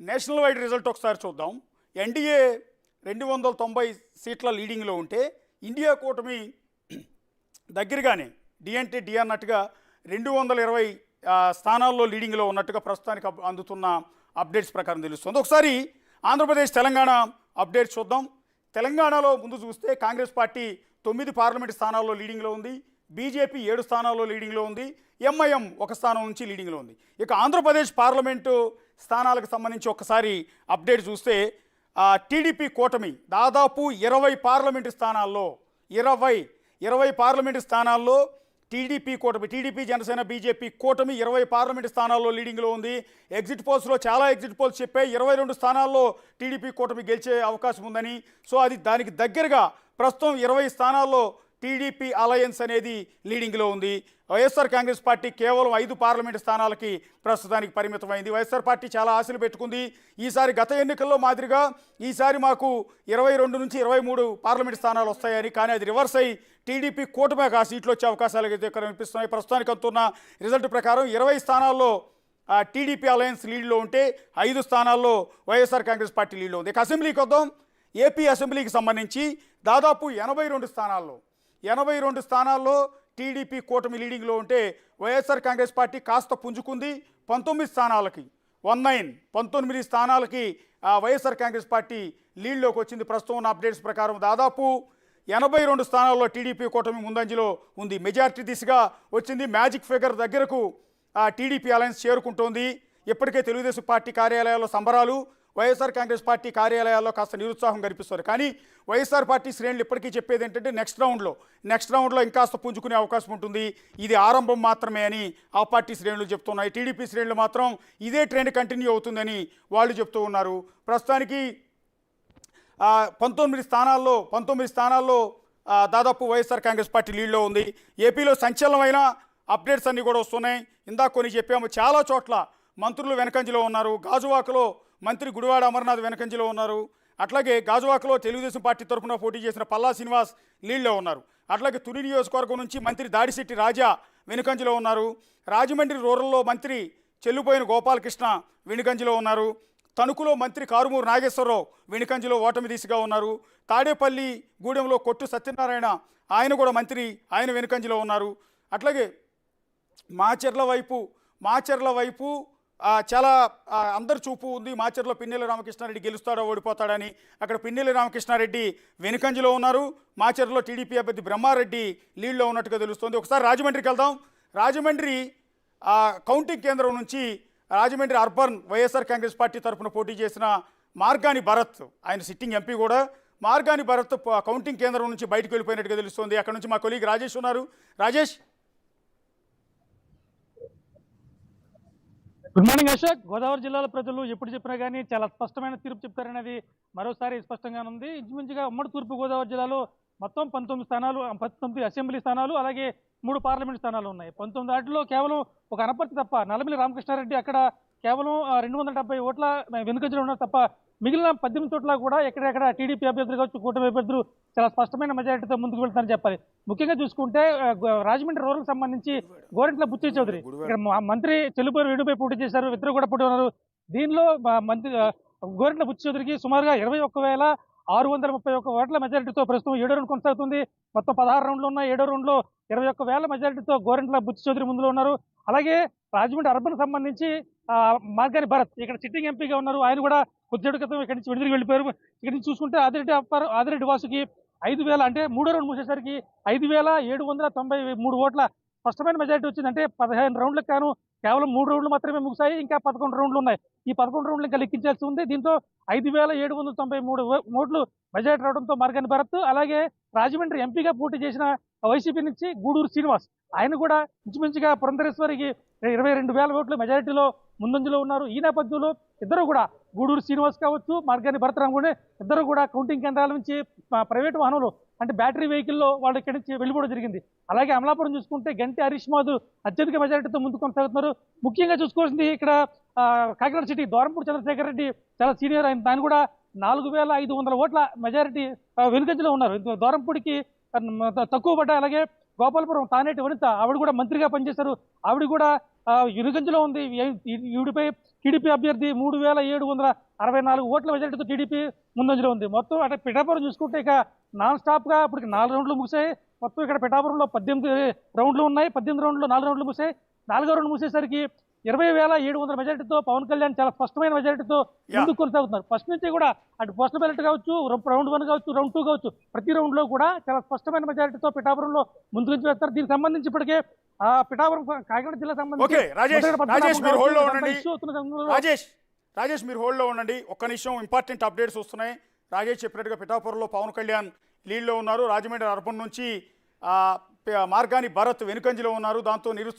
National wide result ఒకసారి చూద్దాం. NDA రెండు వందల తొంభై సీట్ల లీడింగ్లో ఉంటే ఇండియా కూటమి దగ్గరగానే డిఎన్టీ అంటే డి అన్నట్టుగా రెండు వందల ఇరవై స్థానాల్లో లీడింగ్లో ఉన్నట్టుగా ప్రస్తుతానికి అప్- అందుతున్న అప్డేట్స్ ప్రకారం తెలుస్తుంది. ఒకసారి ఆంధ్రప్రదేశ్ తెలంగాణ అప్డేట్స్ చూద్దాం. తెలంగాణలో ముందు చూస్తే కాంగ్రెస్ పార్టీ తొమ్మిది పార్లమెంట్ స్థానాల్లో లీడింగ్లో ఉంది. బీజేపీ ఏడు స్థానాల్లో లీడింగ్లో ఉంది. ఎంఐఎం ఒక స్థానం నుంచి లీడింగ్లో ఉంది. ఇక ఆంధ్రప్రదేశ్ పార్లమెంటు స్థానాలకు సంబంధించి ఒకసారి అప్డేట్ చూస్తే టీడీపీ కూటమి దాదాపు ఇరవై పార్లమెంటు స్థానాల్లో ఇరవై ఇరవై పార్లమెంటు స్థానాల్లో టీడీపీ కూటమి టీడీపీ జనసేన బీజేపీ కూటమి ఇరవై పార్లమెంట్ స్థానాల్లో లీడింగ్లో ఉంది. ఎగ్జిట్ పోల్స్లో చాలా ఎగ్జిట్ పోల్స్ చెప్పే ఇరవై రెండు స్థానాల్లో టీడీపీ కూటమి గెలిచే అవకాశం ఉందని. సో అది దానికి దగ్గరగా ప్రస్తుతం ఇరవై స్థానాల్లో టీడీపీ అలయన్స్ అనేది లీడింగ్లో ఉంది. వైఎస్ఆర్ కాంగ్రెస్ పార్టీ కేవలం ఐదు పార్లమెంట్ స్థానాలకి ప్రస్తుతానికి పరిమితమైంది. వైఎస్ఆర్ పార్టీ చాలా ఆశలు పెట్టుకుంది. ఈసారి గత ఎన్నికల్లో మాదిరిగా ఈసారి మాకు ఇరవై రెండు నుంచి ఇరవై మూడు పార్లమెంట్ స్థానాలు వస్తాయని కానీ అది రివర్స్ అయ్యి టీడీపీ కూటమికి ఆ సీట్లు వచ్చే అవకాశాలు అయితే కనిపిస్తున్నాయి. ప్రస్తుతానికి అందుతున్న రిజల్ట్ ప్రకారం ఇరవై స్థానాల్లో టీడీపీ అలయన్స్ లీడ్లో ఉంటే ఐదు స్థానాల్లో వైఎస్ఆర్ కాంగ్రెస్ పార్టీ లీడ్లో ఉంది. ఇక అసెంబ్లీకి వద్దాం. ఏపీ అసెంబ్లీకి సంబంధించి దాదాపు ఎనభై రెండు స్థానాల్లో ఎనభై రెండు స్థానాల్లో టీడీపీ కూటమి లీడింగ్లో ఉంటే వైఎస్ఆర్ కాంగ్రెస్ పార్టీ కాస్త పుంజుకుంది పంతొమ్మిది స్థానాలకి. వన్ నైన్ పంతొమ్మిది స్థానాలకి ఆ, వైఎస్ఆర్ కాంగ్రెస్ పార్టీ లీడ్లోకి వచ్చింది. ప్రస్తుతం ఉన్న అప్డేట్స్ ప్రకారం దాదాపు ఎనభై రెండు స్థానాల్లో టీడీపీ కూటమి ముందంజలో ఉంది. మెజారిటీ దిశగా వచ్చింది. మ్యాజిక్ ఫిగర్ దగ్గరకు ఆ, టీడీపీ అలయన్స్ చేరుకుంటోంది. ఇప్పటికే తెలుగుదేశం పార్టీ కార్యాలయాల్లో సంబరాలు వైఎస్ఆర్ కాంగ్రెస్ పార్టీ కార్యాలయాల్లో కాస్త నిరుత్సాహం కనిపిస్తారు కానీ వైఎస్ఆర్ పార్టీ శ్రేణులు ఇప్పటికీ చెప్పేది ఏంటంటే నెక్స్ట్ రౌండ్లో నెక్స్ట్ రౌండ్లో ఇంకాస్త పుంజుకునే అవకాశం ఉంటుంది. ఇది ఆరంభం మాత్రమే అని ఆ పార్టీ శ్రేణులు చెప్తున్నాయి. టీడీపీ శ్రేణులు మాత్రం ఇదే ట్రెండ్ కంటిన్యూ అవుతుందని వాళ్ళు చెప్తూ ఉన్నారు. ప్రస్తుతానికి పంతొమ్మిది స్థానాల్లో పంతొమ్మిది స్థానాల్లో దాదాపు వైఎస్ఆర్ కాంగ్రెస్ పార్టీ లీడ్లో ఉంది. ఏపీలో సంచలనమైన అప్డేట్స్ అన్నీ కూడా వస్తున్నాయి. ఇందాక కొన్ని చెప్పాము చాలా చోట్ల మంత్రులు వెనకంజలో ఉన్నారు. గాజువాకలో మంత్రి గుడివాడ అమర్నాథ్ వెనకంజలో ఉన్నారు. అట్లాగే గాజువాకలో తెలుగుదేశం పార్టీ తరఫున పోటీ చేసిన పల్లా శ్రీనివాస్ లీడ్లో ఉన్నారు. అట్లాగే తుని నియోజకవర్గం నుంచి మంత్రి దాడిశెట్టి రాజా వెనుకంజలో ఉన్నారు. రాజమండ్రి రూరల్లో మంత్రి చెల్లుపోయిన గోపాలకృష్ణ వెనుకంజలో ఉన్నారు. తణుకులో మంత్రి కారుమూరు నాగేశ్వరరావు వెనుకంజలో ఓటమి దిశగా ఉన్నారు. తాడేపల్లి గూడెంలో కొట్టు సత్యనారాయణ ఆయన కూడా మంత్రి ఆయన వెనుకంజలో ఉన్నారు. అట్లాగే మాచర్ల వైపు మాచర్ల వైపు చాలా ఆ, అందరి చూపు ఉంది. మాచర్లో పిన్నెల రామకృష్ణారెడ్డి గెలుస్తాడో ఓడిపోతాడని. అక్కడ పిన్నెల రామకృష్ణారెడ్డి వెనుకంజలో ఉన్నారు. మాచర్లో టీడీపీ అభ్యర్థి బ్రహ్మారెడ్డి లీడ్లో ఉన్నట్టుగా తెలుస్తోంది. ఒకసారి రాజమండ్రికి వెళ్దాం. రాజమండ్రి కౌంటింగ్ కేంద్రం నుంచి Rajahmundry urban YSR Congress party తరఫున పోటీ చేసిన మార్గాని భరత్ ఆయన సిట్టింగ్ ఎంపీ కూడా. మార్గాని భరత్ కౌంటింగ్ కేంద్రం నుంచి బయటకు వెళ్ళిపోయినట్టుగా తెలుస్తోంది. అక్కడ నుంచి మా కొలీగ్ రాజేష్ ఉన్నారు. రాజేష్ గుడ్ మార్నింగ్ అశోక్ గోదావరి జిల్లాల ప్రజలు ఎప్పుడు చెప్పినా కానీ చాలా స్పష్టమైన తీర్పు చెప్తారనేది మరోసారి స్పష్టంగా ఉంది ఇంచుమించుగా ఉమ్మడి తూర్పు గోదావరి జిల్లాలో మొత్తం పంతొమ్మిది స్థానాలు పంతొమ్మిది అసెంబ్లీ స్థానాలు అలాగే మూడు పార్లమెంట్ స్థానాలు ఉన్నాయి. పంతొమ్మిది వాటిలో కేవలం ఒక అనపర్తి తప్ప నల్లమిల్లి రామకృష్ణారెడ్డి అక్కడ కేవలం రెండు వందల డెబ్బై ఓట్ల వెనుకంజలో ఉన్నారు తప్ప మిగిలిన పద్దెనిమిది చోట్ల కూడా ఎక్కడెక్కడ టీడీపీ అభ్యర్థులు కావచ్చు కూటమి అభ్యర్థులు చాలా స్పష్టమైన మెజారిటీతో ముందుకు వెళ్తారని చెప్పాలి. ముఖ్యంగా చూసుకుంటే రాజమండ్రి రూరల్ సంబంధించి గోరెంట్ల బుచ్చి చౌదరి ఇక్కడ మా- మంత్రి చెల్లుపూరు వేణుపై పోటీ చేశారు ఇద్దరు కూడా పోటీ ఉన్నారు. దీనిలో మంత్రి గోరెంట్ల బుచ్చి చౌదరికి సుమారుగా ఇరవై ఒక్క వేల ఆరు వందల ముప్పై ఒక్క ఓట్ల మెజారిటీతో ప్రస్తుతం ఏడో రౌండ్ కొనసాగుతుంది. మొత్తం పదహారు రౌండ్లు ఉన్న ఏడో రౌండ్లో ఇరవై ఒక్క వేల మెజారిటీతో గోరెంట్ల బుచ్చి చౌదరి ముందులో ఉన్నారు. అలాగే రాజమండ్రి అర్బన్ సంబంధించి మార్గాని భరత్. ఇక్కడ సిట్టింగ్ ఎంపీగా ఉన్నారు. ఆయన కూడా కొద్దిసేపు క్రితం ఇక్కడి నుంచి విడుదలకి వెళ్ళిపోయారు. ఇక్కడి నుంచి చూసుకుంటే ఆదిరెడ్డి అప్పారు ఆదిరెడ్డి వాసుకి ఐదు వేల అంటే మూడో రౌండ్ మూసేసరికి ఐదు వేల ఏడు వందల తొంభై మూడు ఓట్ల స్పష్టమైన మెజారిటీ వచ్చింది అంటే పదిహేను రౌండ్లకు కాను కేవలం మూడు రౌండ్లు మాత్రమే ముగిశాయి. ఇంకా పదకొండు రౌండ్లు ఉన్నాయి. ఈ పదకొండు రౌండ్లు ఇంకా లెక్కించాల్సి ఉంది. దీంతో ఐదు వేల ఏడు వందల తొంభై మూడు ఓట్లు మెజారిటీ రావడంతో మార్గాని భరత్ అలాగే రాజమండ్రి ఎంపీగా పోటీ చేసిన వైసీపీ నుంచి గూడూరు శ్రీనివాస్. ఆయన కూడా ఇంచుమించుగా పురంధరేశ్వరికి ఇరవై రెండు వేల ఓట్లు మెజారిటీలో ముందంజలో ఉన్నారు. ఈ నేపథ్యంలో ఇద్దరు కూడా గూడూరు శ్రీనివాస్ కావచ్చు మార్గాని భరతరామ్ కూడా ఇద్దరు కూడా కౌంటింగ్ కేంద్రాల నుంచి ప్రైవేట్ వాహనంలో అంటే బ్యాటరీ వెహికల్లో వాళ్ళు ఇక్కడి నుంచి వెళ్ళిపోవడం జరిగింది. అలాగే అమలాపురం చూసుకుంటే గంటి హరీష్ మాధు అత్యధిక మెజారిటీతో ముందుకు కొనసాగుతున్నారు. ముఖ్యంగా చూసుకోవాల్సింది ఇక్కడ కాకినాడ సిటీ దోరంపూడి చంద్రశేఖర్ రెడ్డి చాలా సీనియర్. ఆయన దాని కూడా నాలుగు వేల ఐదు వందల ఓట్ల మెజారిటీ వెనుకంజలో ఉన్నారు. దోరంపూడికి తక్కువ పడ్డ అలాగే గోపాలపురం తానేటి వనిత ఆవిడ కూడా మంత్రిగా పనిచేశారు. ఆవిడ కూడా ఇరుగంజలో ఉంది. ఈవిడిపై టీడీపీ అభ్యర్థి మూడు వేల ఏడు వందల అరవై నాలుగు ఓట్ల మెజార్టీతో టీడీపీ ముందంజలో ఉంది. మొత్తం అంటే పిఠాపురం చూసుకుంటే ఇక నాన్ స్టాప్గా ఇప్పటికి నాలుగు రౌండ్లు ముగిసాయి మొత్తం ఇక్కడ పిఠాపురంలో పద్దెనిమిది రౌండ్లు ఉన్నాయి. పద్దెనిమిది రౌండ్లు నాలుగు రౌండ్లు ముగిసాయి నాలుగో రౌండ్ ముగిసేసరికి ఇరవై వేల ఏడు వందల మెజారిటీతో పవన్ కళ్యాణ్ చాలా స్పష్టమైన మెజారిటీతో ముందుకు కొనసాగుతున్నారు. ఫస్ట్ నుంచి కూడా అటు పోస్టల్ బ్యాలెట్ కావచ్చు రౌండ్ వన్ కావచ్చు రౌండ్ టూ కావచ్చు ప్రతి రౌండ్లో కూడా చాలా స్పష్టమైన మెజారిటీతో పిఠాపురంలో ముందుకు నుంచి వేస్తారు దీనికి సంబంధించి ఇప్పటికే ఆ పిఠాపురం కాకినాడ జిల్లా సంబంధించి రాజేష్, మీరు ఉండండి. హోల్డ్లో ఒక్క నిమిషం ఇంపార్టెంట్ అప్డేట్స్ వస్తున్నాయి. రాజేష్ చెప్పినట్టుగా పిఠాపురంలో పవన్ కళ్యాణ్ లీడ్లో ఉన్నారు. రాజమండ్రి అర్బన్ నుంచి మార్గాని భరత్ వెనుకంజలో ఉన్నారు. దాంతో నిరుత్సాహం